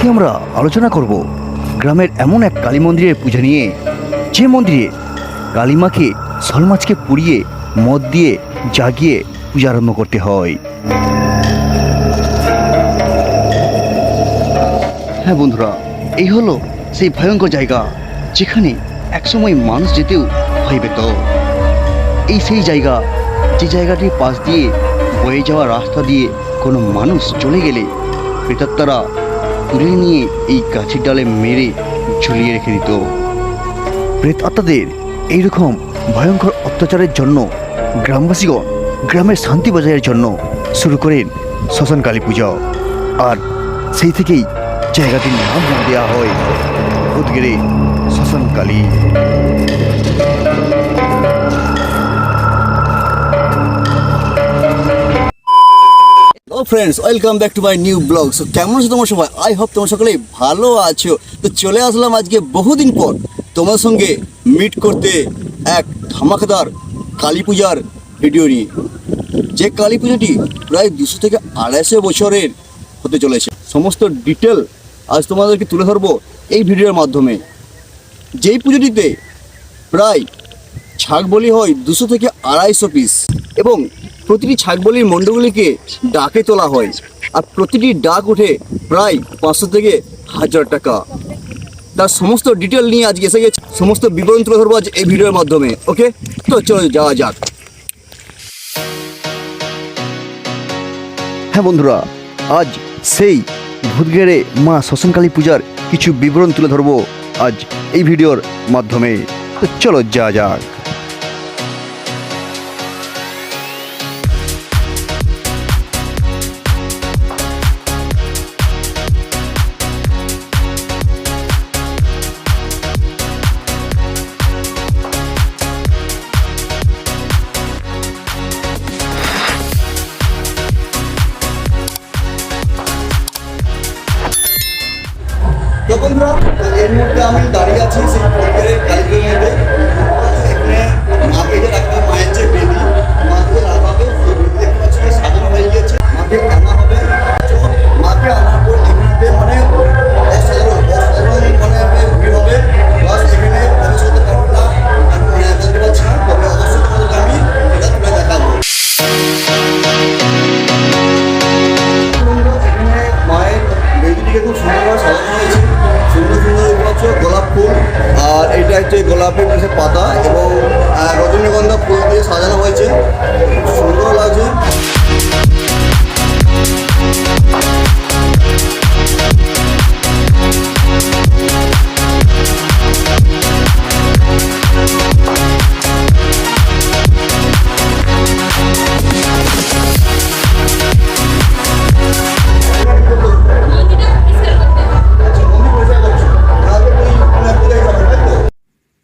আজকে আমরা আলোচনা করব গ্রামের এমন এক কালী মন্দিরের পূজা নিয়ে। যে মন্দিরে কালীমাকে শোল মাছকে পুড়িয়ে, মদ দিয়ে জাগিয়ে পূজা আরম্ভ করতে হয়। হ্যাঁ বন্ধুরা, এই হলো সেই ভয়ঙ্কর জায়গা যেখানে একসময় মানুষ যেতেও ভয় পেত। এই সেই জায়গা, যে জায়গাটির পাশ দিয়ে বয়ে যাওয়া রাস্তা দিয়ে কোনো মানুষ চলে গেলে, প্রেতাত্মারা তুলে নিয়ে এই গাছের ডালে মেরে ঝুলিয়ে রেখে দিত। প্রেত আত্মাদের এইরকম ভয়ঙ্কর অত্যাচারের জন্য গ্রামবাসীগণ গ্রামের শান্তি বজায়ের জন্য শুরু করেন শ্মশান কালী পূজা। আর সেই থেকেই জায়গাটির নাম নাম দেওয়া হয় উদগিরে Shmashan Kali. Friends welcome back to my new blog so কেমন আছো তোমার সবাই? আই হোপ তোমার সকলেই ভালো আছো। তো চলে আসলাম আজকে বহুদিন পর তোমার সঙ্গে মিট করতে এক ধামাকাদার কালী পূজার ভিডিও নিয়ে। যে কালী পুজোটি প্রায় দুশো থেকে আড়াইশো বছরের হতে চলেছে। সমস্ত ডিটেল আজ তোমাদেরকে তুলে ধরবো এই ভিডিওর মাধ্যমে। যেই পুজোটিতে প্রায় ছাগ বলি হয় দুশো থেকে আড়াইশো পিস এবং প্রতিটি ছাগবলির মণ্ডগুলিকে ডাকে তোলা হয় আর প্রতিটি ডাক ওঠে প্রায় পাঁচশো থেকে হাজার টাকা। তার সমস্ত ডিটেল নিয়ে আজকে এসে গেছে। সমস্ত বিবরণ তুলে ধরবো আজ এই ভিডিওর মাধ্যমে ওকে তো চলো যাওয়া যাক। হ্যাঁ বন্ধুরা, আজ সেই ভূতগেড়ে মা শ্মশানকালী পূজার কিছু বিবরণ তুলে ধরবো আজ এই ভিডিওর মাধ্যমে। চলো যা যাক।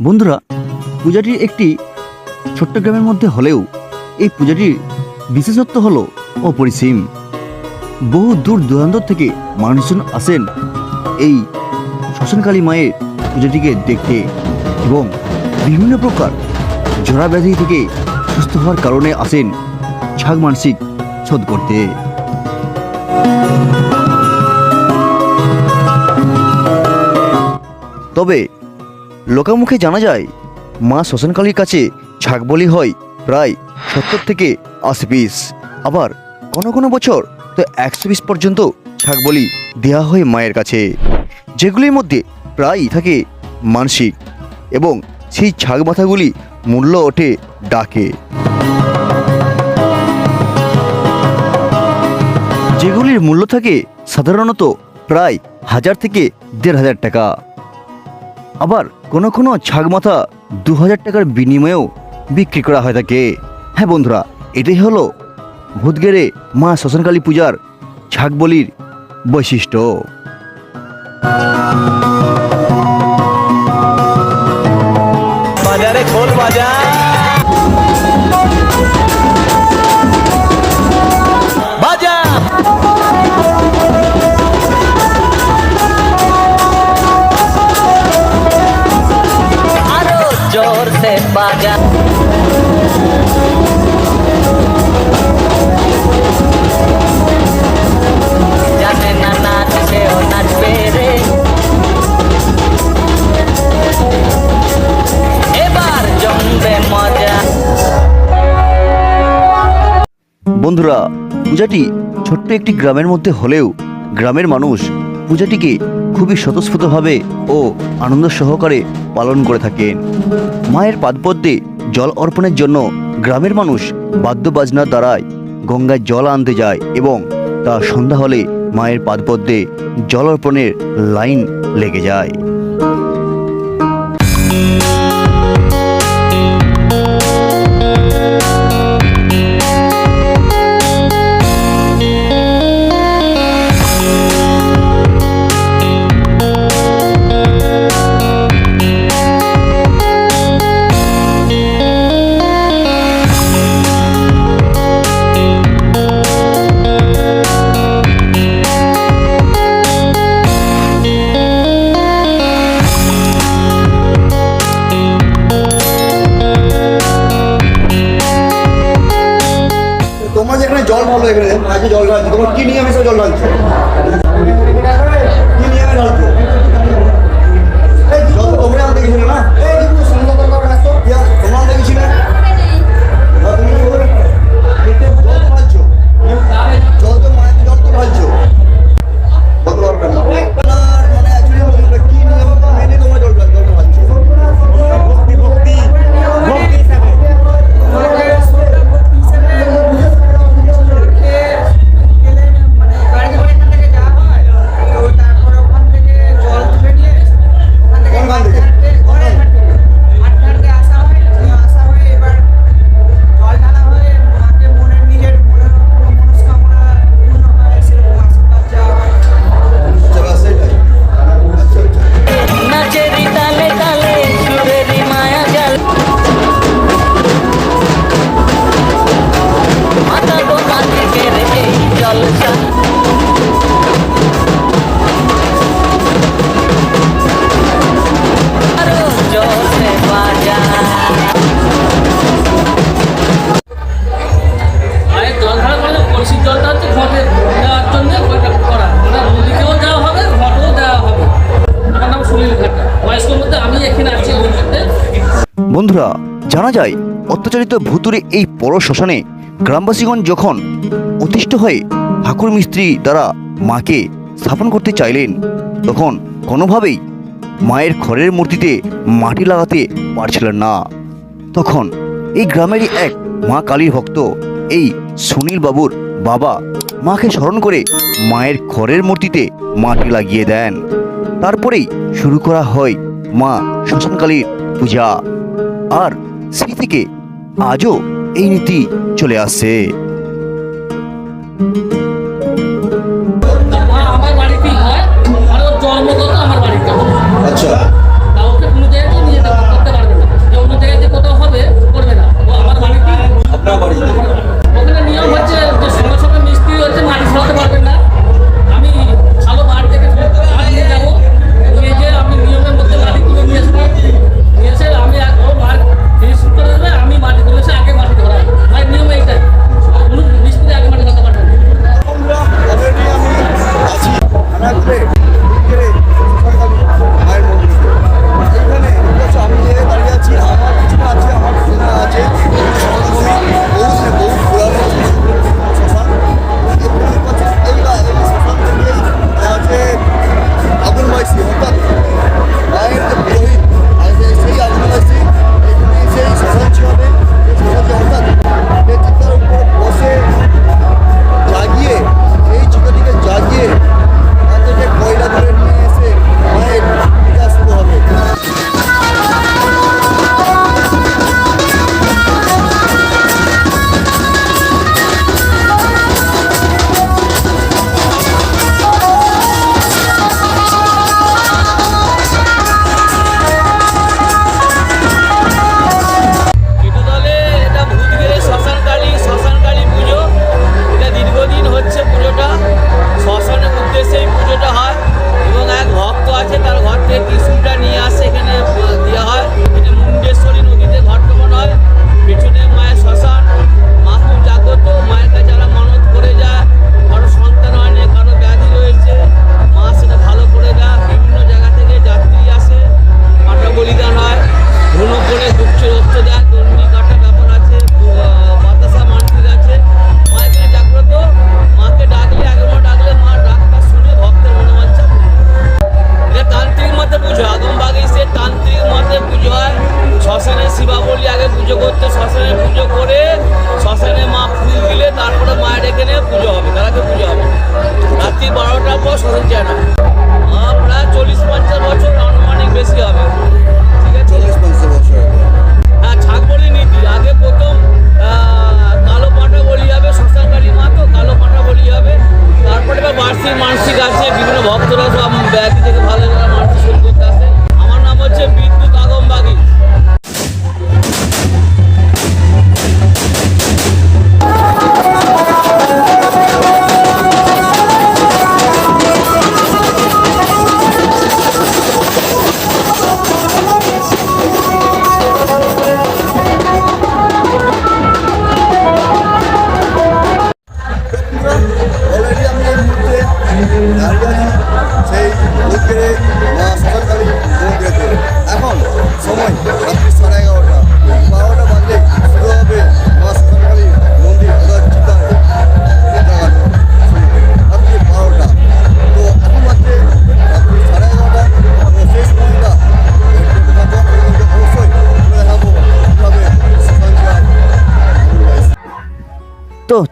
বন্ধুরা পূজাটি একটি ছোট্ট গ্রামের মধ্যে হলেও এই পূজাটির বিশেষত্ব হল অপরিসীম। বহু দূর দূরান্ত থেকে মানুষজন আসেন এই শ্মশানকালী মায়ের পূজাটিকে দেখতে এবং বিভিন্ন প্রকার জরা ব্যাধি থেকে সুস্থ হওয়ার কারণে আসেন ছাগ মানসিক শোধ করতে। তবে লোকামুখে জানা যায়, মা শ্মশানকালীর কাছে ছাগ বলি হয় প্রায় সত্তর থেকে আশি পিস। আবার কোনো কোনো বছর তো একশো পিস পর্যন্ত ছাগ বলি দেওয়া হয় মায়ের কাছে। যেগুলির মধ্যে প্রায়ই থাকে মানসিক এবং সেই ছাগ মাথাগুলি মূল্য ওঠে ডাকে। যেগুলির মূল্য থাকে সাধারণত প্রায় হাজার থেকে দেড় হাজার টাকা। আবার কোনো কোনো ছাগ মাথা দু হাজার টাকার বিনিময়েও বিক্রি করা হয় থাকে হ্যাঁ বন্ধুরা, এটাই হলো ভূতগেরে মা শ্মশানকালী পূজার ছাগ বলির বৈশিষ্ট্য। বাজারে খোল বাজার। এবার বন্ধুরা পূজাটি ছোট্ট একটি গ্রামের মধ্যে হলেও গ্রামের মানুষ পূজাটিকে খুবই স্বতঃস্ফূর্তভাবে ও আনন্দ সহকারে পালন করে থাকেন মায়ের পাদপদ্মে জল অর্পণের জন্য গ্রামের মানুষ বাদ্যবাজনার দ্বারায় গঙ্গায় জল আনতে যায় এবং তা সন্ধ্যা হলে মায়ের পাদপদ্মে জল অর্পণের লাইন লেগে যায়। তোমরা এখানে জল ভালো এখানে মাঝে জল ঢালছো। তোমার কি নিয়মে সব জল ঢালছো? কি নিয়মে আমি এই জল তো তোমরা দেখেছিল না? বন্ধুরা জানা যায় অত্যাচারিত ভুতুরে এই পর শ্মশানে গ্রামবাসীগণ যখন অতিষ্ঠ হয়ে ঠাকুর মিস্ত্রি দ্বারা মাকে স্থাপন করতে চাইলেন, তখন কোনোভাবেই মায়ের ঘরের মূর্তিতে মাটি লাগাতে পারছিলেন না। তখন এই গ্রামেরই এক মা কালীর ভক্ত, এই সুনীল বাবুর বাবা, মাকে স্মরণ করে মায়ের ঘরের মূর্তিতে মাটি লাগিয়ে দেন। তারপরেই শুরু করা হয় মা শ্মশানকালীর পূজা। আর সেই থেকে আজও এই নীতি চলে আসছে। মা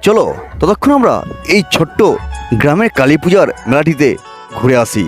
চলো ততক্ষণ আমরা এই ছোট্ট গ্রামের কালী পূজার মেলাটিতে ঘুরে আসি।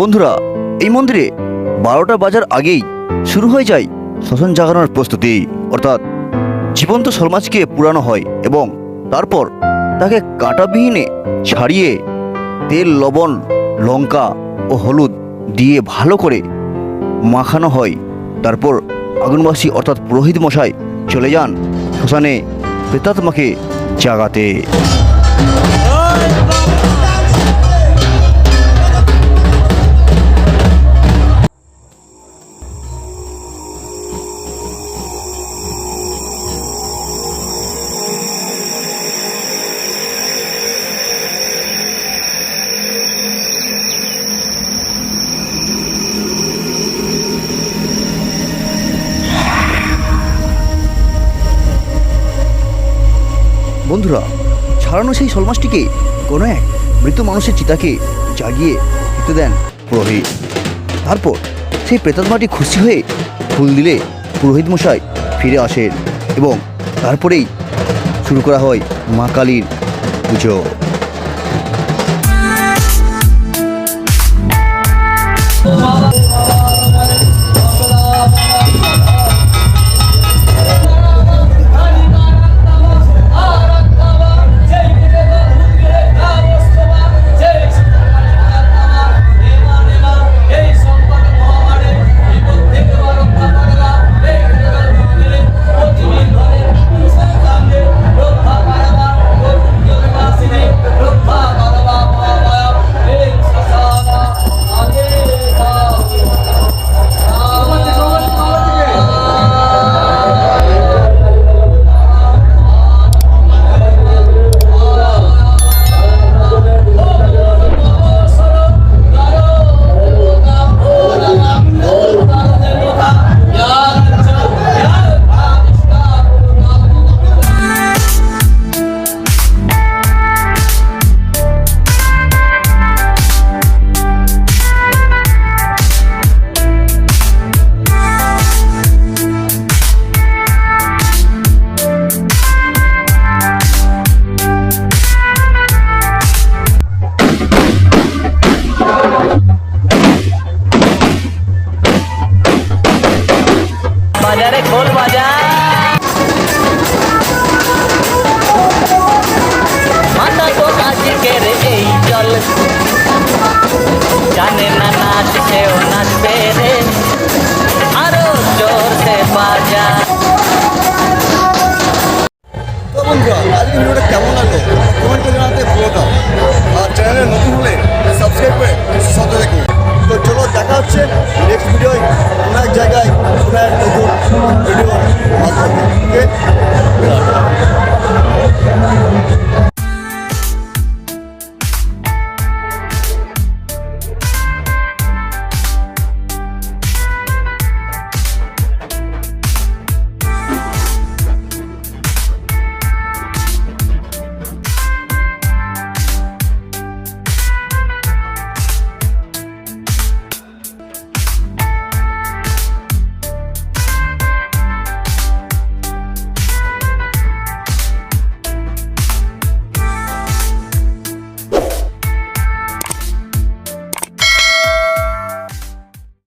বন্ধুরা, এই মন্দিরে বারোটা বাজার আগেই শুরু হয়ে যায় শ্মশান জাগানোর প্রস্তুতি। অর্থাৎ জীবন্ত শোলমাছকে পুরানো হয় এবং তারপর তাকে কাঁটাবিহীনে ছাড়িয়ে তেল, লবণ, লঙ্কা ও হলুদ দিয়ে ভালো করে মাখানো হয়। তারপর আগুনবাসী অর্থাৎ পুরোহিত মশাই চলে যান শ্মশানে, প্রেতাত্মাকে জাগাতে। ছাড়ানো সেই শোলমাছটিকে কোনো এক মৃত মানুষের চিতাকে জাগিয়ে খেতে দেন পুরোহিত। তারপর সেই প্রেতাত্মাটি খুশি হয়ে ফুল দিলে পুরোহিত মশাই ফিরে আসেন এবং তারপরেই শুরু করা হয় মা কালীর পুজো। নাচতেও নাচবে রে। আরও জোরসে কেমন লাগল? কমেন্ট করে জানাতে পুরোটা আর নতুন হলে সাবস্ক্রাইব করে সাথে তো চলো, দেখা হচ্ছে জায়গায়